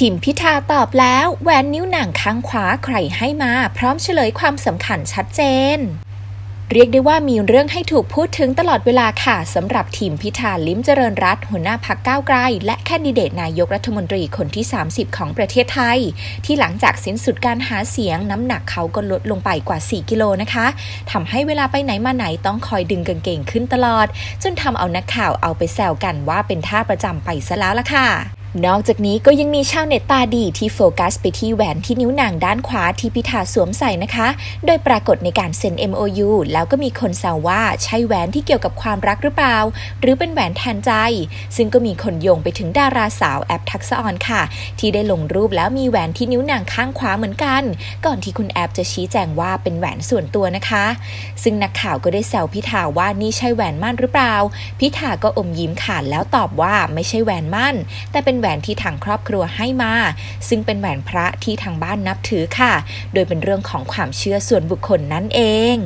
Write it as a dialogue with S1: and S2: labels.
S1: ทิมพิธาตอบแล้วแหวนนิ้วหนังข้างขวาใครให้มา พร้อมเฉลยความสำคัญชัดเจน เรียกได้ว่ามีเรื่องให้ถูกพูดถึงตลอดเวลาค่ะสำหรับทีมพิธาลิ้มเจริญรัตหัวหน้าพักก้าวไกล และแคนดิเดตนายกรัฐมนตรีคนที่ 30 ของประเทศไทย ที่หลังจากสิ้นสุดการหาเสียงน้ำหนักเขาก็ลดลงไปกว่า 4 กิโลนะคะทำให้เวลาไปไหนมาไหนต้องคอยดึงกางเกงขึ้นตลอด จนทำเอานักข่าวเอาไปแซวกันว่าเป็นท่าประจำไปซะแล้วล่ะค่ะ นอกจากนี้ก็ยังมีชาวเน็ตตาดีที่โฟกัสไปที่แหวนที่นิ้วนางด้านขวาที่พิธาสวมใส่นะคะ โดยปรากฏในการเซ็น MOU แล้วก็มีคนแซวว่าใช่แหวนที่เกี่ยวกับความรักหรือเปล่า หรือเป็นแหวนแทนใจ ซึ่งก็มีคนโยงไปถึงดาราสาวแอปทักษออนค่ะ ที่ได้ลงรูปแล้วมีแหวนที่นิ้วนางข้างขวาเหมือนกัน ก่อนที่คุณแอปจะชี้แจงว่าเป็นแหวนส่วนตัวนะคะ ซึ่งนักข่าวก็ได้แซวพิธาว่านี่ใช่แหวนมั่นหรือเปล่า พิธาก็อมยิ้มขาดแล้วตอบว่าไม่ใช่แหวนมั่น แต่เป็นหวนที่ทางครอบครัวให้มา ซึ่งเป็นแหวนพระที่ทางบ้านนับถือค่ะ โดยเป็นเรื่องของความเชื่อส่วนบุคคลนั่นเอง